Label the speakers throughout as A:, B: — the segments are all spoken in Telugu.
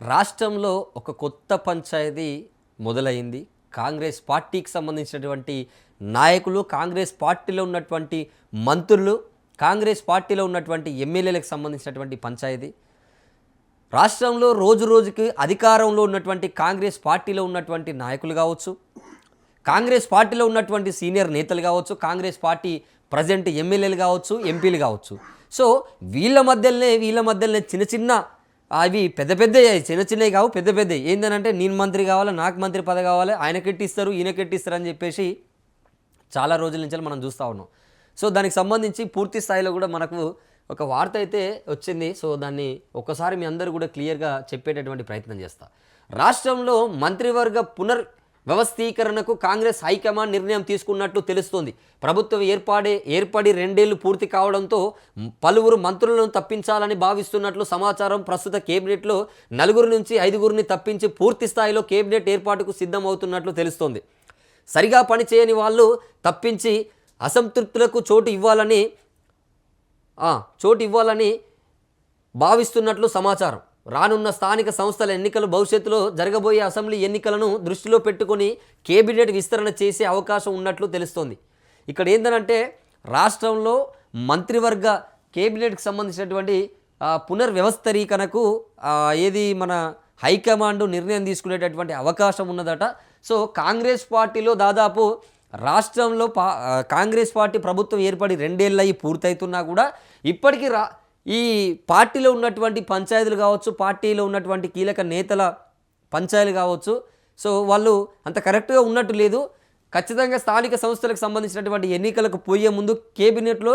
A: రాష్ట్రంలో ఒక కొత్త పంచాయతీ మొదలైంది. కాంగ్రెస్ పార్టీకి సంబంధించినటువంటి నాయకులు కాంగ్రెస్ పార్టీలో ఉన్నటువంటి మంత్రులు కాంగ్రెస్ పార్టీలో ఉన్నటువంటి ఎమ్మెల్యేలకు సంబంధించినటువంటి పంచాయతీ. రాష్ట్రంలో రోజు రోజుకి అధికారంలో ఉన్నటువంటి కాంగ్రెస్ పార్టీలో ఉన్నటువంటి నాయకులు కావచ్చు కాంగ్రెస్ పార్టీలో ఉన్నటువంటి సీనియర్ నేతలు కావచ్చు కాంగ్రెస్ పార్టీ ప్రజెంట్ ఎమ్మెల్యేలు కావచ్చు ఎంపీలు కావచ్చు. సో వీళ్ళ మధ్యలోనే వీళ్ళ మధ్యలోనే చిన్న చిన్న అవి పెద్ద పెద్ద చిన్న చిన్నవి కావు పెద్ద పెద్ద. ఏంటంటే నేను మంత్రి కావాలి నాకు మంత్రి పద కావాలి ఆయన కెట్టిస్తారు ఈయన కెట్టిస్తారు అని చెప్పేసి చాలా రోజుల నుంచి మనం చూస్తూ ఉన్నాం. సో దానికి సంబంధించి పూర్తి స్థాయిలో కూడా మనకు ఒక వార్త అయితే వచ్చింది. సో దాన్ని ఒక్కసారి మీ అందరూ కూడా క్లియర్గా చెప్పేటటువంటి ప్రయత్నం చేస్తా. రాష్ట్రంలో మంత్రివర్గ పునర్ వ్యవస్థీకరణకు కాంగ్రెస్ హైకమాండ్ నిర్ణయం తీసుకున్నట్లు తెలుస్తోంది. ప్రభుత్వం ఏర్పాడే ఏర్పడి రెండేళ్ళు పూర్తి కావడంతో పలువురు మంత్రులను తప్పించాలని భావిస్తున్నట్లు సమాచారం ప్రస్తుత కేబినెట్లో నలుగురు నుంచి ఐదుగురిని తప్పించి పూర్తి స్థాయిలో కేబినెట్ ఏర్పాటుకు సిద్ధమవుతున్నట్లు తెలుస్తోంది. సరిగా పనిచేయని వాళ్ళు తప్పించి అసంతృప్తులకు చోటు ఇవ్వాలని చోటు ఇవ్వాలని భావిస్తున్నట్లు సమాచారం. రానున్న స్థానిక సంస్థల ఎన్నికలు భవిష్యత్తులో జరగబోయే అసెంబ్లీ ఎన్నికలను దృష్టిలో పెట్టుకొని కేబినెట్ విస్తరణ చేసే అవకాశం ఉన్నట్లు తెలుస్తోంది. ఇక్కడ ఏంటంటే రాష్ట్రంలో మంత్రివర్గ కేబినెట్కి సంబంధించినటువంటి ఆ, పునర్వ్యవస్థరీకరణకు ఏది మన హైకమాండ్ నిర్ణయం తీసుకునేటటువంటి అవకాశం ఉన్నదట. సో కాంగ్రెస్ పార్టీలో దాదాపు రాష్ట్రంలో పా కాంగ్రెస్ పార్టీ ప్రభుత్వం ఏర్పడి రెండేళ్ళు అయ్యి పూర్తవుతున్నా కూడా ఇప్పటికీ రా ఈ పార్టీలో ఉన్నటువంటి పంచాయతీలు కావచ్చు పార్టీలో ఉన్నటువంటి కీలక నేతల పంచాయతీలు కావచ్చు. సో వాళ్ళు అంత కరెక్ట్గా ఉన్నట్టు లేదు. ఖచ్చితంగా స్థానిక సంస్థలకు సంబంధించినటువంటి ఎన్నికలకు పోయే ముందు కేబినెట్లో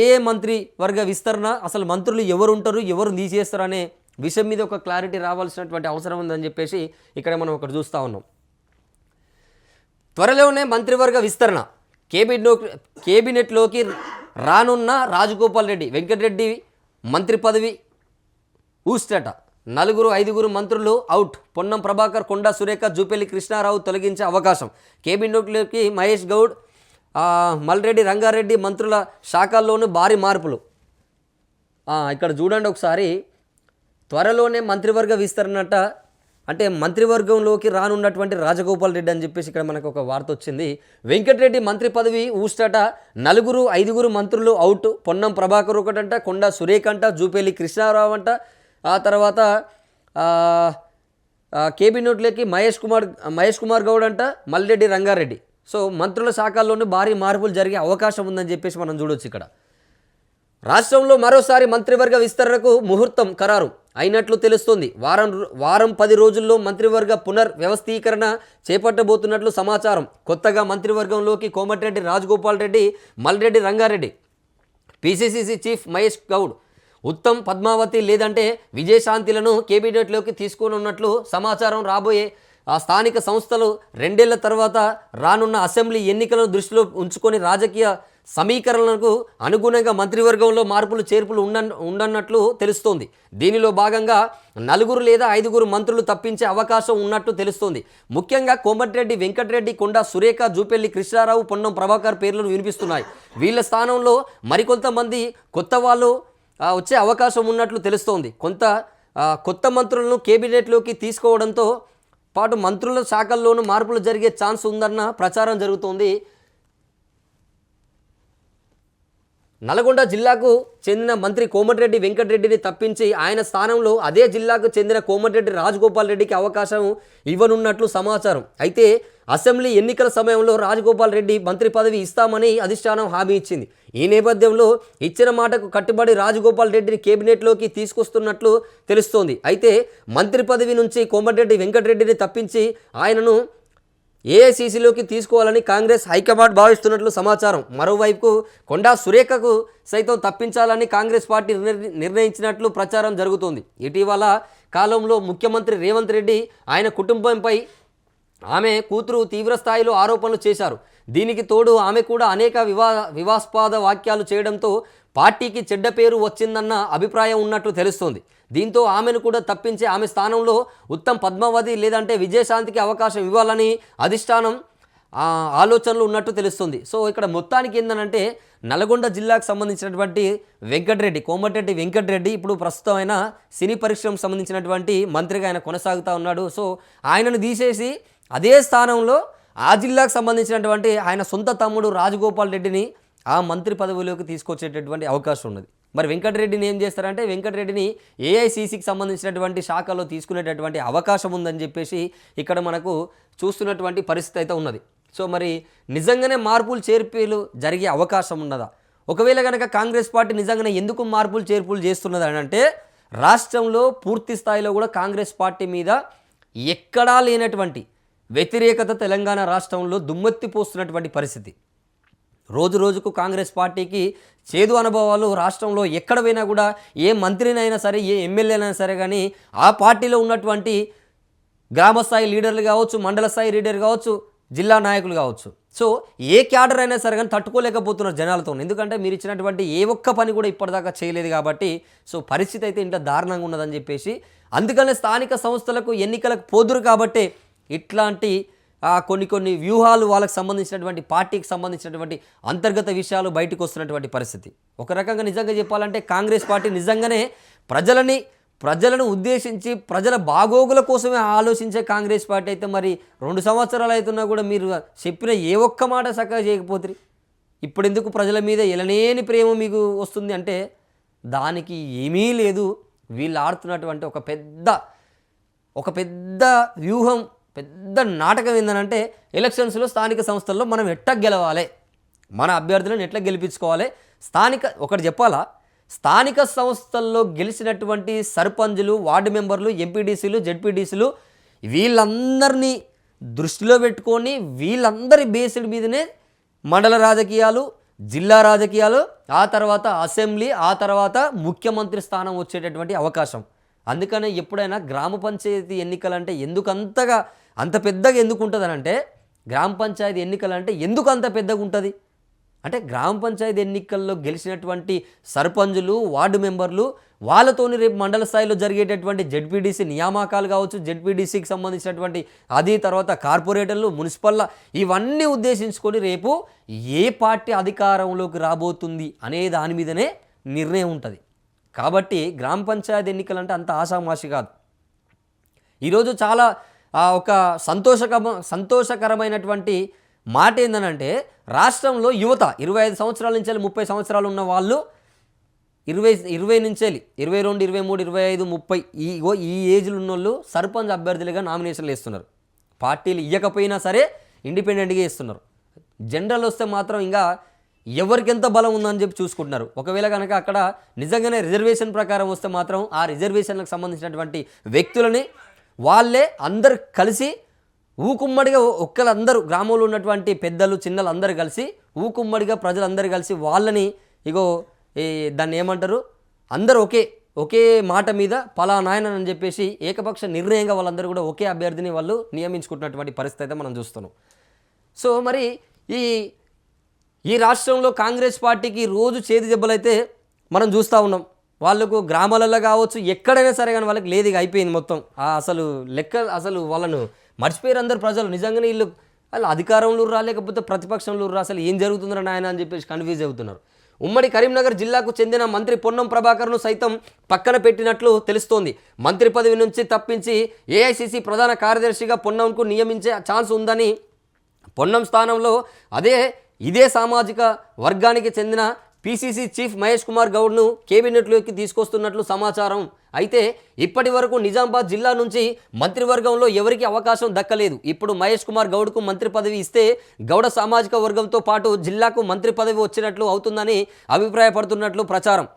A: ఏ మంత్రి వర్గ విస్తరణ అసలు మంత్రులు ఎవరు ఉంటారు ఎవరు తీసేస్తారు అనే విషయం మీద ఒక క్లారిటీ రావాల్సినటువంటి అవసరం ఉందని చెప్పేసి ఇక్కడ మనం ఒకటి చూస్తూ ఉన్నాం. త్వరలోనే మంత్రివర్గ విస్తరణ. కేబినెట్ కేబినెట్లోకి రానున్న రాజగోపాల్ రెడ్డి వెంకటరెడ్డి మంత్రి పదవి ఊస్టట నలుగురు ఐదుగురు మంత్రులు అవుట్. పొన్నం ప్రభాకర్ కొండా సురేఖ జూపల్లి కృష్ణారావు తొలగించే అవకాశం. కేబినెట్లోకి మహేష్ గౌడ్ మల్రెడ్డి రంగారెడ్డి మంత్రుల శాఖల్లోనూ భారీ మార్పులు. ఇక్కడ చూడండి ఒకసారి. త్వరలోనే మంత్రివర్గ విస్తరణట అంటే మంత్రివర్గంలోకి రానున్నటువంటి రాజగోపాల్ రెడ్డి అని చెప్పేసి ఇక్కడ మనకు ఒక వార్త వచ్చింది. వెంకటరెడ్డి మంత్రి పదవి ఊస్టట నలుగురు ఐదుగురు మంత్రులు అవుట్. పొన్నం ప్రభాకర్ ఒకటంట కొండ సురేఖ అంట జూపేలి కృష్ణారావు అంట. ఆ తర్వాత కేబినెట్లోకి మహేష్ కుమార్ మహేష్ కుమార్ గౌడ్ అంట మల్రెడ్డి రంగారెడ్డి. సో మంత్రుల శాఖల్లోనూ భారీ మార్పులు జరిగే అవకాశం ఉందని చెప్పేసి మనం చూడొచ్చు ఇక్కడ. రాష్ట్రంలో మరోసారి మంత్రివర్గ విస్తరణకు ముహూర్తం ఖరారు. అయినట్లు తెలుస్తోంది. వారం వారం పది రోజుల్లో మంత్రివర్గ పునర్ వ్యవస్థీకరణ చేపట్టబోతున్నట్లు సమాచారం. కొత్తగా మంత్రివర్గంలోకి Komatireddy Rajagopal Reddy Malreddy Rangareddy. PCC chief Mahesh Goud. Uttam Padmavathi లేదంటే విజయశాంతిలను కేబినెట్లోకి తీసుకునున్నట్లు సమాచారం రాబోయే ఆ స్థానిక సంస్థలు రెండేళ్ళ తర్వాత రానున్న అసెంబ్లీ ఎన్నికలను దృష్టిలో ఉంచుకొని రాజకీయ సమీకరణలకు అనుగుణంగా మంత్రివర్గంలో మార్పులు చేర్పులు ఉండ ఉండన్నట్లు తెలుస్తోంది. దీనిలో భాగంగా నలుగురు లేదా ఐదుగురు మంత్రులు తప్పించే అవకాశం ఉన్నట్టు తెలుస్తోంది. ముఖ్యంగా కోమటిరెడ్డి వెంకటరెడ్డి కొండ సురేఖ జూపెల్లి కృష్ణారావు పొన్నం ప్రభాకర్ పేర్లను వినిపిస్తున్నాయి. వీళ్ళ స్థానంలో మరికొంతమంది కొత్త వాళ్ళు వచ్చే అవకాశం ఉన్నట్లు తెలుస్తోంది. కొంత కొత్త మంత్రులను కేబినెట్లోకి తీసుకోవడంతో పాటు మంత్రుల శాఖల్లోనూ మార్పులు జరిగే ఛాన్స్ ఉందన్న ప్రచారం జరుగుతోంది. నల్గొండ జిల్లాకు చెందిన మంత్రి కోమటిరెడ్డి వెంకటరెడ్డిని తప్పించి ఆయన స్థానంలో అదే జిల్లాకు చెందిన కోమటిరెడ్డి రాజగోపాల్ రెడ్డికి అవకాశం ఇవ్వనున్నట్లు సమాచారం. అయితే అసెంబ్లీ ఎన్నికల సమయంలో రాజగోపాల్ రెడ్డి మంత్రి పదవి ఇస్తామని అధిష్టానం హామీ ఇచ్చింది. ఈ నేపథ్యంలో ఇచ్చిన మాటకు కట్టుబడి రాజగోపాల్ రెడ్డిని కేబినెట్లోకి తీసుకొస్తున్నట్లు తెలుస్తోంది. అయితే మంత్రి పదవి నుంచి కోమటిరెడ్డి వెంకటరెడ్డిని తప్పించి ఆయనను ఏఐసీసీలోకి తీసుకోవాలని కాంగ్రెస్ హైకమాండ్ భావిస్తున్నట్లు సమాచారం. మరోవైపు కొండా సురేఖకు సైతం తప్పించాలని కాంగ్రెస్ పార్టీ నిర్ణయించినట్లు ప్రచారం జరుగుతోంది. ఇటీవల కాలంలో ముఖ్యమంత్రి రేవంత్ రెడ్డి ఆయన కుటుంబంపై ఆమె కూతురు తీవ్ర స్థాయిలో ఆరోపణలు చేశారు. దీనికి తోడు ఆమె కూడా అనేక వివా వివాస్పాద వాక్యాలు చేయడంతో పార్టీకి చెడ్డ పేరు వచ్చిందన్న అభిప్రాయం ఉన్నట్లు తెలుస్తోంది. దీంతో ఆమెను కూడా తప్పించి ఆమె స్థానంలో ఉత్తమ్ పద్మావతి లేదంటే విజయశాంతికి అవకాశం ఇవ్వాలని అధిష్టానం ఆలోచనలు ఉన్నట్టు తెలుస్తుంది. సో ఇక్కడ మొత్తానికి ఏంటంటే నల్గొండ జిల్లాకు సంబంధించినటువంటి వెంకటరెడ్డి కోమటిరెడ్డి వెంకటరెడ్డి ఇప్పుడు ప్రస్తుతమైన సినీ పరిశ్రమకు సంబంధించినటువంటి మంత్రిగా ఆయన కొనసాగుతూ ఉన్నాడు. సో ఆయనను తీసేసి అదే స్థానంలో ఆ జిల్లాకు సంబంధించినటువంటి ఆయన సొంత తమ్ముడు రాజగోపాల్ రెడ్డిని ఆ మంత్రి పదవిలోకి తీసుకొచ్చేటటువంటి అవకాశం ఉన్నది. మరి వెంకటరెడ్డిని ఏం చేస్తారంటే వెంకటరెడ్డిని ఏఐసిసికి సంబంధించినటువంటి శాఖలో తీసుకునేటటువంటి అవకాశం ఉందని చెప్పేసి ఇక్కడ మనకు చూస్తున్నటువంటి పరిస్థితి అయితే ఉన్నది. సో మరి నిజంగానే మార్పులు చేర్పులు జరిగే అవకాశం ఉన్నదా? ఒకవేళ కనుక కాంగ్రెస్ పార్టీ నిజంగానే ఎందుకు మార్పులు చేర్పులు చేస్తున్నది అని అంటే రాష్ట్రంలో పూర్తి స్థాయిలో కూడా కాంగ్రెస్ పార్టీ మీద ఎక్కడా లేనటువంటి వ్యతిరేకత తెలంగాణ రాష్ట్రంలో దుమ్మెత్తి పోస్తున్నటువంటి పరిస్థితి. రోజు రోజుకు కాంగ్రెస్ పార్టీకి చేదు అనుభవాలు రాష్ట్రంలో ఎక్కడ పోయినా కూడా ఏ మంత్రినైనా సరే ఏ ఎమ్మెల్యేనైనా సరే కానీ ఆ పార్టీలో ఉన్నటువంటి గ్రామ స్థాయి లీడర్లు కావచ్చు మండల స్థాయి లీడర్ కావచ్చు జిల్లా నాయకులు కావచ్చు. సో ఏ క్యాడర్ అయినా సరే కానీ తట్టుకోలేకపోతున్నారు జనాలతో. ఎందుకంటే మీరు ఇచ్చినటువంటి ఏ ఒక్క పని కూడా ఇప్పటిదాకా చేయలేదు కాబట్టి సో పరిస్థితి అయితే ఇంట్లో దారుణంగా ఉన్నదని చెప్పేసి అందుకనే స్థానిక సంస్థలకు ఎన్నికలకు పోదురు కాబట్టే ఇట్లాంటి కొన్ని కొన్ని వ్యూహాలు వాళ్ళకి సంబంధించినటువంటి పార్టీకి సంబంధించినటువంటి అంతర్గత విషయాలు బయటకు వస్తున్నటువంటి పరిస్థితి. ఒక రకంగా నిజంగా చెప్పాలంటే కాంగ్రెస్ పార్టీ నిజంగానే ప్రజలని ప్రజలను ఉద్దేశించి ప్రజల బాగోగుల కోసమే ఆలోచించే కాంగ్రెస్ పార్టీ అయితే మరి రెండు సంవత్సరాలు అవుతున్నా కూడా మీరు చెప్పిన ఏ ఒక్క మాట చక్కగా చేయకపోతే ఇప్పుడు ఎందుకు ప్రజల మీద ఎలనేని ప్రేమ మీకు వస్తుంది అంటే దానికి ఏమీ లేదు. వీళ్ళు ఆడుతున్నటువంటి ఒక పెద్ద ఒక పెద్ద వ్యూహం పెద్ద నాటకం ఏంటంటే ఎలక్షన్స్లో స్థానిక సంస్థల్లో మనం ఎట్లా గెలవాలి? మన అభ్యర్థులను ఎట్లా గెలిపించుకోవాలి? స్థానిక ఒకటి చెప్పాలా? స్థానిక సంస్థల్లో గెలిచినటువంటి సర్పంచులు వార్డు మెంబర్లు ఎంపీడీసీలు జెడ్పీడీసీలు వీళ్ళందరినీ దృష్టిలో పెట్టుకొని వీళ్ళందరి బేస్డ్ మీదనే మండల రాజకీయాలు జిల్లా రాజకీయాలు ఆ తర్వాత అసెంబ్లీ ఆ తర్వాత ముఖ్యమంత్రి స్థానం వచ్చేటటువంటి అవకాశం. అందుకనే ఎప్పుడైనా గ్రామ పంచాయతీ ఎన్నికలంటే ఎందుకు అంతగా అంత పెద్దగా ఎందుకు ఉంటుంది అంటే గ్రామ పంచాయతీ ఎన్నికలంటే ఎందుకు అంత పెద్దగా ఉంటుంది అంటే గ్రామ పంచాయతీ ఎన్నికల్లో గెలిచినటువంటి సర్పంచులు వార్డు మెంబర్లు వాళ్ళతోని రేపు మండల స్థాయిలో జరిగేటటువంటి జెడ్పీడీసీ నియామకాలు కావచ్చు జెడ్పీడీసీకి సంబంధించినటువంటి అది తర్వాత కార్పొరేటర్లు మున్సిపల్ల ఇవన్నీ ఉద్దేశించుకొని రేపు ఏ పార్టీ అధికారంలోకి రాబోతుంది అనే దాని మీదనే నిర్ణయం ఉంటుంది. కాబట్టి గ్రామ పంచాయతీ ఎన్నికలు అంటే అంత ఆషామాషి కాదు. ఈరోజు చాలా ఒక సంతోషక సంతోషకరమైనటువంటి మాట ఏంటనంటే రాష్ట్రంలో యువత ఇరవై ఐదు సంవత్సరాల నుంచి వెళ్ళి ముప్పై సంవత్సరాలు ఉన్న వాళ్ళు ఇరవై ఇరవై నుంచి వెళ్ళి ఇరవై రెండు ఇరవై మూడు ఇరవై ఐదు ముప్పై ఈ ఈ ఏజ్లు ఉన్న వాళ్ళు సర్పంచ్ అభ్యర్థులుగా నామినేషన్లు వేస్తున్నారు. పార్టీలు ఇవ్వకపోయినా సరే ఇండిపెండెంట్గా ఇస్తున్నారు జనరల్ వస్తే మాత్రం ఇంకా ఎవరికి ఎంత బలం ఉందని చెప్పి చూసుకుంటున్నారు. ఒకవేళ కనుక అక్కడ నిజంగానే రిజర్వేషన్ ప్రకారం వస్తే మాత్రం ఆ రిజర్వేషన్లకు సంబంధించినటువంటి వ్యక్తులని వాళ్ళే అందరు కలిసి ఊకుమ్మడిగా ఒక్కలందరూ గ్రామంలో ఉన్నటువంటి పెద్దలు చిన్నలు అందరూ కలిసి ఊకుమ్మడిగా ప్రజలందరూ కలిసి వాళ్ళని ఇగో ఈ దాన్ని ఏమంటారు? అందరూ ఒకే ఒకే మాట మీద పలా అని చెప్పేసి ఏకపక్ష నిర్ణయంగా వాళ్ళందరూ కూడా ఒకే అభ్యర్థిని వాళ్ళు నియమించుకుంటున్నటువంటి పరిస్థితి అయితే మనం చూస్తున్నాం. సో మరి ఈ ఈ రాష్ట్రంలో కాంగ్రెస్ పార్టీకి రోజు చేతి దెబ్బలైతే మనం చూస్తూ ఉన్నాం. వాళ్ళకు గ్రామాలలో కావచ్చు ఎక్కడైనా సరే కానీ వాళ్ళకి లేదు ఇక అయిపోయింది మొత్తం. అసలు లెక్క అసలు వాళ్ళను మర్చిపోయారు అందరు ప్రజలు. నిజంగానే వీళ్ళు వాళ్ళు అధికారంలో రా లేకపోతే ప్రతిపక్షంలో రా అసలు ఏం జరుగుతుందిరా నాయన అని చెప్పేసి కన్ఫ్యూజ్ అవుతున్నారు. ఉమ్మడి కరీంనగర్ జిల్లాకు చెందిన మంత్రి పొన్నం ప్రభాకర్ను సైతం పక్కన పెట్టినట్లు తెలుస్తోంది. మంత్రి పదవి నుంచి తప్పించి ఏఐసిసి ప్రధాన కార్యదర్శిగా పొన్నంకు నియమించే ఛాన్స్ ఉందని పొన్నం స్థానంలో అదే ఇదే సామాజిక వర్గానికి చెందిన పీసీసీ చీఫ్ మహేష్ కుమార్ గౌడ్ను కేబినెట్లోకి తీసుకొస్తున్నట్లు సమాచారం. అయితే ఇప్పటి వరకు నిజామాబాద్ జిల్లా నుంచి మంత్రివర్గంలో ఎవరికి అవకాశం దక్కలేదు. ఇప్పుడు మహేష్ కుమార్ గౌడ్కు మంత్రి పదవి ఇస్తే గౌడ సామాజిక వర్గంతో పాటు జిల్లాకు మంత్రి పదవి వచ్చినట్లు అవుతుందని అభిప్రాయపడుతున్నట్లు ప్రచారం.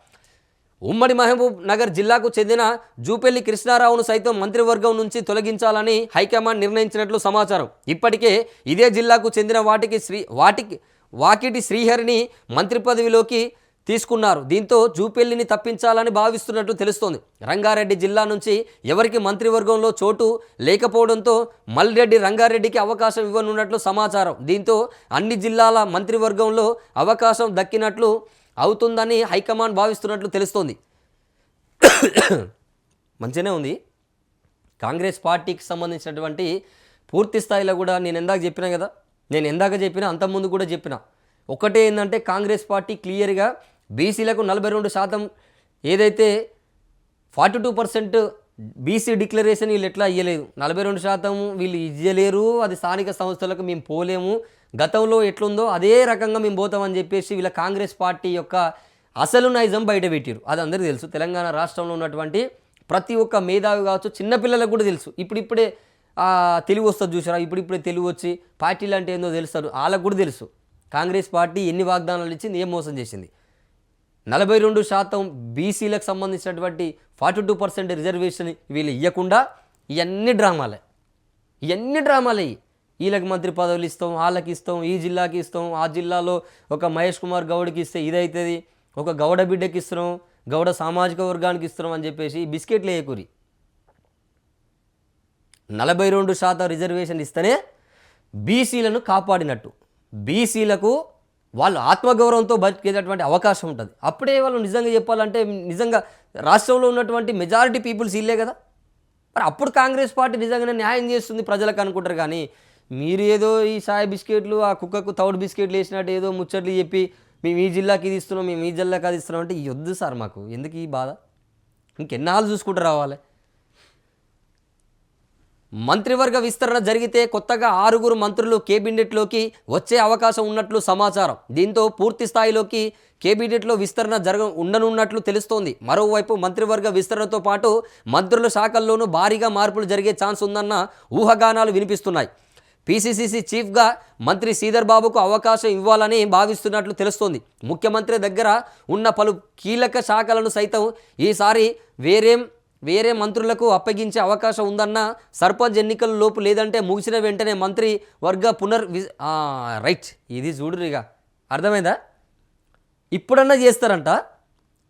A: ఉమ్మడి మహబూబ్ నగర్ జిల్లాకు చెందిన జూపెల్లి కృష్ణారావును సైతం మంత్రివర్గం నుంచి తొలగించాలని హైకమాండ్ నిర్ణయించినట్లు సమాచారం. ఇప్పటికే ఇదే జిల్లాకు చెందిన వాటికి శ్రీ వాటికి వాకిటి శ్రీహరిని మంత్రి పదవిలోకి తీసుకున్నారు. దీంతో జూపెల్లిని తప్పించాలని భావిస్తున్నట్లు తెలుస్తోంది. రంగారెడ్డి జిల్లా నుంచి ఎవరికి మంత్రివర్గంలో చోటు లేకపోవడంతో మల్రెడ్డి రంగారెడ్డికి అవకాశం ఇవ్వనున్నట్లు సమాచారం. దీంతో అన్ని జిల్లాల మంత్రివర్గంలో అవకాశం దక్కినట్లు అవుతుందని హైకమాండ్ భావిస్తున్నట్లు తెలుస్తోంది. మంచిగానే ఉంది. కాంగ్రెస్ పార్టీకి సంబంధించినటువంటి పూర్తి స్థాయిలో కూడా నేను ఎందాక చెప్పినా కదా నేను ఎందాక చెప్పిన అంతకుముందు కూడా చెప్పిన. ఒకటే ఏంటంటే కాంగ్రెస్ పార్టీ క్లియర్గా బీసీలకు నలభై రెండు శాతం ఏదైతే forty two percent BC declaration వీళ్ళు ఎట్లా ఇవ్వలేదు నలభై రెండు శాతం వీళ్ళు ఇవ్వలేరు అది స్థానిక సంస్థలకు మేము పోలేము. గతంలో ఎట్లుందో అదే రకంగా మేము పోతామని చెప్పేసి వీళ్ళ కాంగ్రెస్ పార్టీ యొక్క అసలు నైజం బయట పెట్టారు అది అందరికీ తెలుసు. తెలంగాణ రాష్ట్రంలో ఉన్నటువంటి ప్రతి ఒక్క మేధావి కావచ్చు చిన్నపిల్లలకు కూడా తెలుసు. ఇప్పుడిప్పుడే తెలివి వస్తుంది చూసారా? ఇప్పుడిప్పుడే తెలివి వచ్చి పార్టీలు అంటే ఏందో తెలుస్తారు. వాళ్ళకు కూడా తెలుసు. కాంగ్రెస్ పార్టీ ఎన్ని వాగ్దానాలు ఇచ్చింది ఏం మోసం చేసింది. నలభై రెండు శాతం బీసీలకు సంబంధించినటువంటి ఫార్టీ టూ పర్సెంట్ రిజర్వేషన్ వీళ్ళు ఇవ్వకుండా ఇవన్నీ డ్రామాలే. ఇవన్నీ డ్రామాలే. వీళ్ళకి మంత్రి పదవులు ఇస్తాం వాళ్ళకి ఇస్తాం ఈ జిల్లాకి ఇస్తాం ఆ జిల్లాలో ఒక మహేష్ కుమార్ గౌడ్కి ఇస్తే ఇదవుతుంది ఒక గౌడ బిడ్డకి ఇస్తున్నాం గౌడ సామాజిక వర్గానికి ఇస్తున్నాం అని చెప్పేసి బిస్కెట్లు వేయకూరి. నలభై రెండు శాతం రిజర్వేషన్ ఇస్తేనే బీసీలను కాపాడినట్టు. బీసీలకు వాళ్ళు ఆత్మగౌరవంతో బతికేటటువంటి అవకాశం ఉంటుంది. అప్పుడే వాళ్ళు నిజంగా చెప్పాలంటే నిజంగా రాష్ట్రంలో ఉన్నటువంటి మెజారిటీ పీపుల్స్ ఇల్లే కదా. మరి అప్పుడు కాంగ్రెస్ పార్టీ నిజంగానే న్యాయం చేస్తుంది ప్రజలకు అనుకుంటారు కానీ మీరు ఏదో ఈ సాయి బిస్కెట్లు ఆ కుక్కకు తౌడు బిస్కెట్లు వేసినట్టు ఏదో ముచ్చట్లు చెప్పి మేము ఈ జిల్లాకి ఇది ఇస్తున్నాం మేము ఈ జిల్లాకి అది ఇస్తున్నాం అంటే ఇది వద్దు సార్ మాకు. ఎందుకు ఈ బాధ? ఇంకెన్నాళ్ళు చూసుకుంటూ రావాలి. మంత్రివర్గ విస్తరణ జరిగితే కొత్తగా ఆరుగురు మంత్రులు కేబినెట్లోకి వచ్చే అవకాశం ఉన్నట్లు సమాచారం. దీంతో పూర్తి స్థాయిలోకి కేబినెట్లో విస్తరణ జరగ ఉండనున్నట్లు తెలుస్తోంది. మరోవైపు మంత్రివర్గ విస్తరణతో పాటు మంత్రుల శాఖల్లోనూ భారీగా మార్పులు జరిగే ఛాన్స్ ఉందన్న ఊహాగానాలు వినిపిస్తున్నాయి. పీసీసీసీ చీఫ్గా మంత్రి శ్రీధర్ బాబుకు అవకాశం ఇవ్వాలని భావిస్తున్నట్లు తెలుస్తోంది. ముఖ్యమంత్రి దగ్గర ఉన్న పలు కీలక శాఖలను సైతం ఈసారి వేరేం వేరే మంత్రులకు అప్పగించే అవకాశం ఉందన్న సర్పంచ్ ఎన్నికల లోపు లేదంటే ముగిసిన వెంటనే మంత్రి వర్గ పునర్వి రైట్. ఇది చూడురిగా అర్థమైందా? ఇప్పుడన్నా చేస్తారంట.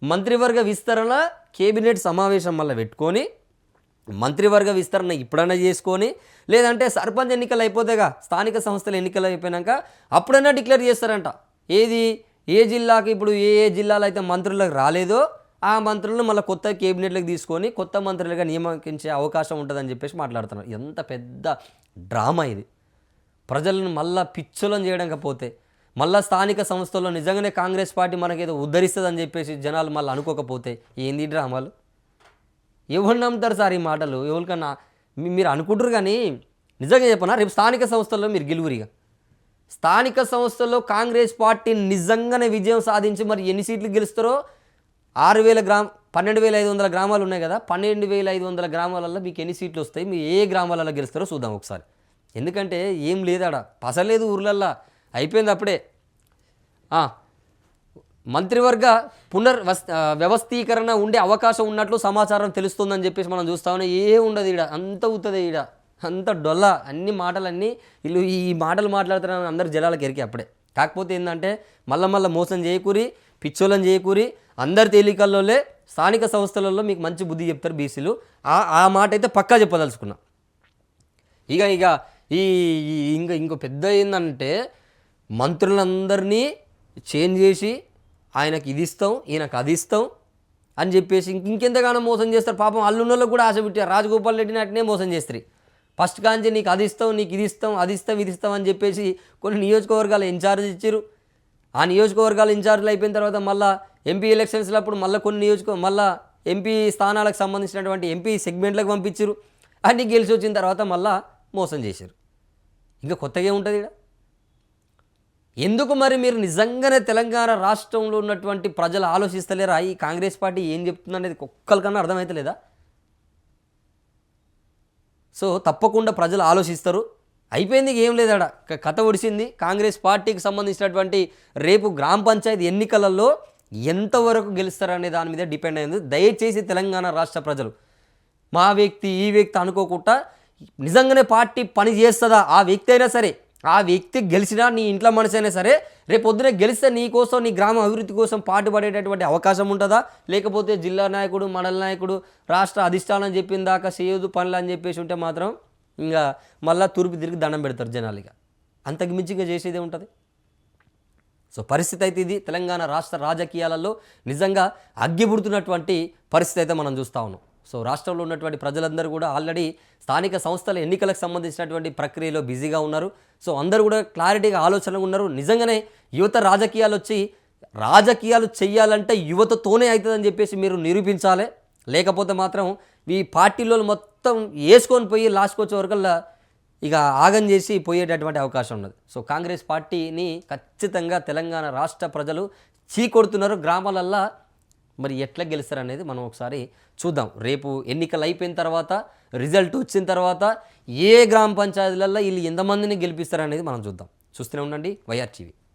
A: మంత్రివర్గ విస్తరణ కేబినెట్ సమావేశం మళ్ళీ పెట్టుకొని మంత్రివర్గ విస్తరణ ఇప్పుడైనా చేసుకొని లేదంటే సర్పంచ్ ఎన్నికలు అయిపోతేగా స్థానిక సంస్థల ఎన్నికలు అయిపోయినాక అప్పుడైనా డిక్లేర్ చేస్తారంట. ఏది? ఏ జిల్లాకి ఇప్పుడు ఏ ఏ జిల్లాలో అయితే మంత్రులకు రాలేదో ఆ మంత్రులను మళ్ళీ కొత్త కేబినెట్లకు తీసుకొని కొత్త మంత్రులుగా నియమించే అవకాశం ఉంటుందని చెప్పేసి మాట్లాడుతున్నారు. ఎంత పెద్ద డ్రామా ఇది. ప్రజలను మళ్ళా పిచ్చులను చేయడం కాకపోతే మళ్ళా స్థానిక సంస్థల్లో నిజంగానే కాంగ్రెస్ పార్టీ మనకేదో ఉద్ధరిస్తుందని చెప్పేసి జనాలు మళ్ళీ అనుకోకపోతే ఏంది డ్రామాలు? ఎవరు నమ్ముతారు సార్ ఈ మాటలు? ఎవరికన్నా మీరు అనుకుంటారు కానీ నిజంగా చెప్పనా? రేపు స్థానిక సంస్థల్లో మీరు గెలువురిగా స్థానిక సంస్థల్లో కాంగ్రెస్ పార్టీ నిజంగానే విజయం సాధించి మరి ఎన్ని సీట్లు గెలుస్తారో ఆరు వేల గ్రామ పన్నెండు వేల ఐదు వందల గ్రామాలు ఉన్నాయి కదా పన్నెండు వేల ఐదు వందల గ్రామాలలో మీకు ఎన్ని సీట్లు వస్తాయి? మీరు ఏ గ్రామాలలో గెలుస్తారో చూద్దాం ఒకసారి. ఎందుకంటే ఏం లేదాడ? పసలేదు ఊర్లల్లో. అయిపోయింది అప్పుడే. మంత్రివర్గ పునర్వస్ వ్యవస్థీకరణ ఉండే అవకాశం ఉన్నట్లు సమాచారం తెలుస్తుందని చెప్పేసి మనం చూస్తా ఉన్నాం. ఏ ఉండదు ఈడ. అంత అవుతుంది ఈడ. అంత డొల్ల. అన్ని మాటలన్నీ వీళ్ళు ఈ మాటలు మాట్లాడుతున్నారని అందరు జలాలకు ఎరికే అప్పుడే. కాకపోతే ఏంటంటే మళ్ళా మళ్ళీ మోసం చేయకూరి పిచ్చోళ్ళని చేయకూరి అందరి తేలికల్లోలే స్థానిక సంస్థలలో మీకు మంచి బుద్ధి చెప్తారు బీసీలు. ఆ ఆ మాట అయితే పక్కా చెప్పదలుచుకున్నా. ఇక ఇక ఈ ఈ- ఇంకా ఇంకో పెద్ద ఏంటంటే మంత్రులందరినీ చేంజ్ చేసి ఆయనకి ఇది ఇస్తాం ఈయనకు అది ఇస్తాం అని చెప్పేసి ఇంక ఇంకెంతగానో మోసం చేస్తారు. పాపం అల్లున్నోళ్ళకు కూడా ఆశ పెట్టారు. రాజగోపాల్ రెడ్డిని అట్నే మోసం చేస్తారు. ఫస్ట్ కాంచి నీకు అది ఇస్తాం నీకు ఇది ఇస్తాం అది ఇస్తాం ఇది ఇస్తాం అని చెప్పేసి కొన్ని నియోజకవర్గాల ఇన్ఛార్జ్ ఇచ్చారు. ఆ నియోజకవర్గాల ఇన్ఛార్జ్లు అయిపోయిన తర్వాత మళ్ళీ ఎంపీ ఎలక్షన్స్లో అప్పుడు మళ్ళీ కొన్ని నియోజక మళ్ళీ ఎంపీ స్థానాలకు సంబంధించినటువంటి ఎంపీ సెగ్మెంట్లకు పంపించారు. అన్ని గెలిచి వచ్చిన తర్వాత మళ్ళా మోసం చేశారు. ఇంకా కొత్తగా ఉంటుంది ఇక్కడ? ఎందుకు మరి మీరు నిజంగానే తెలంగాణ రాష్ట్రంలో ఉన్నటువంటి ప్రజలు ఆలోచిస్తలేరా? ఈ కాంగ్రెస్ పార్టీ ఏం చెప్తుందనేది ఒక్కరికన్నా అర్థమవుతలేదా సో తప్పకుండా ప్రజలు ఆలోచిస్తారు. అయిపోయింది ఏం లేదాడ. క- కథ ఒడిసింది. కాంగ్రెస్ పార్టీకి సంబంధించినటువంటి రేపు గ్రామ పంచాయతీ ఎన్నికలలో ఎంతవరకు గెలుస్తారనే దాని మీద డిపెండ్ అయింది. దయచేసి తెలంగాణ రాష్ట్ర ప్రజలు మా వ్యక్తి ఈ వ్యక్తి అనుకోకుండా నిజంగానే పార్టీ పని చేస్తుందా? ఆ వ్యక్తి అయినా సరే ఆ వ్యక్తి గెలిచినా నీ ఇంట్లో మనిషి అయినా సరే రేపు పొద్దున గెలిస్తే నీ కోసం నీ గ్రామ అభివృద్ధి కోసం పాటుపడేటటువంటి అవకాశం ఉంటుందా? లేకపోతే జిల్లా నాయకుడు మండల నాయకుడు రాష్ట్ర అధిష్టానం చెప్పిన దాకా చేయదు పనులు అని చెప్పేసి ఉంటే మాత్రం ఇంకా మళ్ళీ తూర్పు తిరిగి దండం పెడతారు జనాలుగా అంతకు మించిగా చేసేదే ఉంటుంది. సో పరిస్థితి అయితే ఇది. తెలంగాణ రాష్ట్ర రాజకీయాలలో నిజంగా అగ్గిపుడుతున్నటువంటి పరిస్థితి అయితే మనం చూస్తూ ఉన్నాం. సో రాష్ట్రంలో ఉన్నటువంటి ప్రజలందరూ కూడా ఆల్రెడీ స్థానిక సంస్థల ఎన్నికలకు సంబంధించినటువంటి ప్రక్రియలో బిజీగా ఉన్నారు. సో అందరూ కూడా క్లారిటీగా ఆలోచనగా ఉన్నారు. నిజంగానే యువత రాజకీయాలు వచ్చి రాజకీయాలు చేయాలంటే యువతతోనే అవుతుందని చెప్పేసి మీరు నిరూపించాలి. లేకపోతే మాత్రం ఈ పార్టీలో మొత్తం వేసుకొని పోయి లాస్ట్కి వచ్చే వరకల్లా ఇక ఆగం చేసి పోయేటటువంటి అవకాశం ఉన్నది. సో కాంగ్రెస్ పార్టీని ఖచ్చితంగా తెలంగాణ రాష్ట్ర ప్రజలు చీకొడుతున్నారు. గ్రామాలల్లో మరి ఎట్లా గెలుస్తారు మనం ఒకసారి చూద్దాం. రేపు ఎన్నికలు అయిపోయిన తర్వాత రిజల్ట్ వచ్చిన తర్వాత ఏ గ్రామ పంచాయతీలలో వీళ్ళు ఎంతమందిని గెలిపిస్తారనేది మనం చూద్దాం. చూస్తూనే ఉండండి. వైఆర్టీవీ